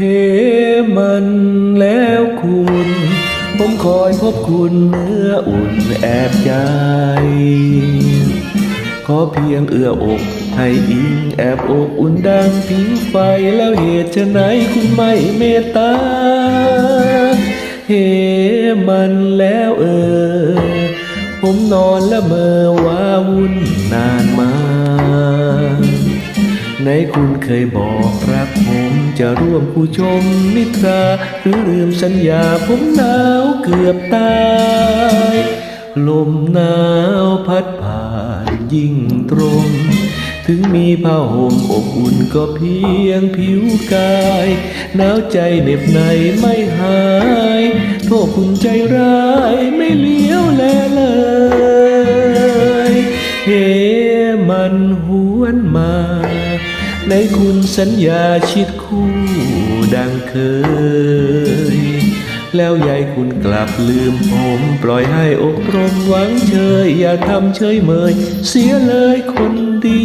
เฮมันแล้วคุณ ผมคอยพบคุณเนื้ออุ่นแอบใจ ขอเพียงเอื้ออก ให้อิงแอบอบอุ่นดังผิงไฟแล้วเหตุจะไหนคุณไม่เมตตาเหมันแล้วเออ ผมนอนละเมอว่าวุ่นนานมา ไหนคุณเคยบอกรักผม จะร่วมผู้ชมนิทรา หรือลืมสัญญาผมหนาวเกือบตาย ลมหนาวพัดผ่านยิ่งตรง ถึงมีผ้าห่มอบอุ่นก็เพียงผิวกายหนาวใจเหน็บในไม่หาย โทษคุณใจร้ายไม่เลี้ยวแลเลยเฮมันหวนมา ในคุณสัญญาชิดคู่ดังเคย แล้วยายคุณกลับลืมผม ปล่อยให้อกรมหวังเชย อย่าทำเฉยเมย เสียเลยคนดี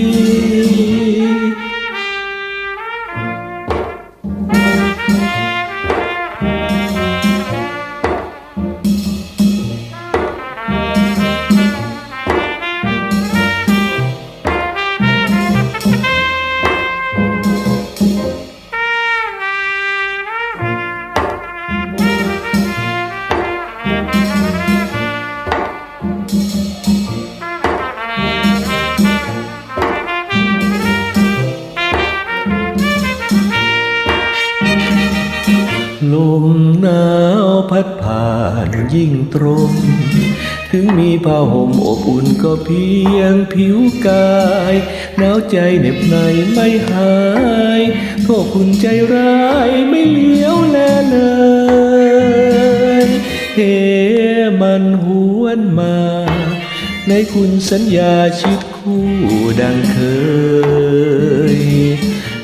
ลมหนาวพัดผ่านยิ่งตรง ถึงมีผ้าห่มอบอุ่นก็เพียงผิวกายหนาวใจเหน็บในไม่หายโทษคุณใจร้ายไม่เลี้ยวแลเลยเฮมันหวนมา ในคุณสัญญาชิดคู่ดังเคย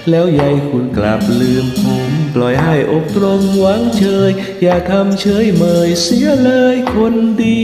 แล้วยายคุณกลับลืมผม ปล่อยให้อบตรมหวังเชย อย่าทำเฉยเมยเสียเลยคนดี